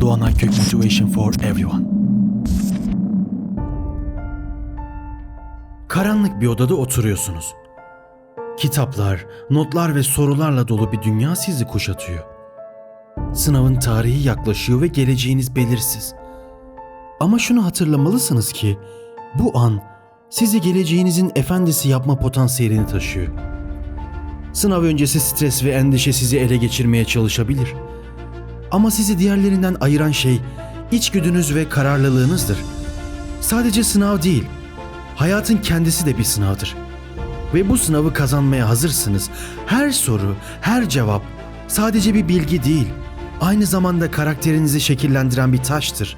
Doğan Aykök Motivation for Everyone Karanlık bir odada oturuyorsunuz. Kitaplar, notlar ve sorularla dolu bir dünya sizi kuşatıyor. Sınavın tarihi yaklaşıyor ve geleceğiniz belirsiz. Ama şunu hatırlamalısınız ki bu an sizi geleceğinizin efendisi yapma potansiyelini taşıyor. Sınav öncesi stres ve endişe sizi ele geçirmeye çalışabilir. Ama sizi diğerlerinden ayıran şey içgüdünüz ve kararlılığınızdır. Sadece sınav değil, hayatın kendisi de bir sınavdır. Ve bu sınavı kazanmaya hazırsınız. Her soru, her cevap sadece bir bilgi değil, aynı zamanda karakterinizi şekillendiren bir taştır.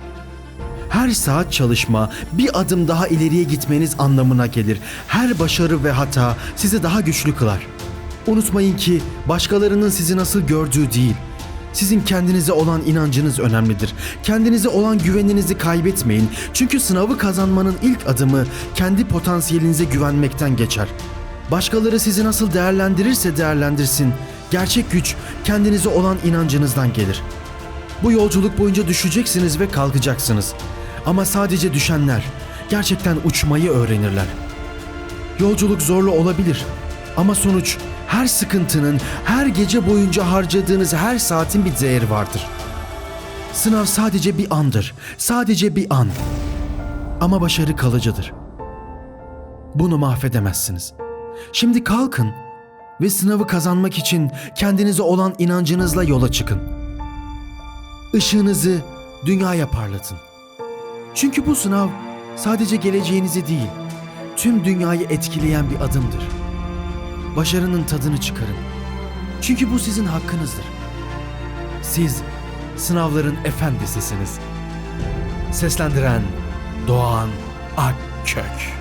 Her saat çalışma bir adım daha ileriye gitmeniz anlamına gelir. Her başarı ve hata sizi daha güçlü kılar. Unutmayın ki başkalarının sizi nasıl gördüğü değil, sizin kendinize olan inancınız önemlidir. Kendinize olan güveninizi kaybetmeyin. Çünkü sınavı kazanmanın ilk adımı kendi potansiyelinize güvenmekten geçer. Başkaları sizi nasıl değerlendirirse değerlendirsin, gerçek güç kendinize olan inancınızdan gelir. Bu yolculuk boyunca düşeceksiniz ve kalkacaksınız. Ama sadece düşenler gerçekten uçmayı öğrenirler. Yolculuk zorlu olabilir ama sonuç her sıkıntının, her gece boyunca harcadığınız her saatin bir değeri vardır. Sınav sadece bir andır, sadece bir an. Ama başarı kalıcıdır. Bunu mahvedemezsiniz. Şimdi kalkın ve sınavı kazanmak için kendinize olan inancınızla yola çıkın. Işığınızı dünyaya parlatın. Çünkü bu sınav sadece geleceğinizi değil, tüm dünyayı etkileyen bir adımdır. Başarının tadını çıkarın. Çünkü bu sizin hakkınızdır. Siz sınavların efendisisiniz. Seslendiren Doğan Akkök.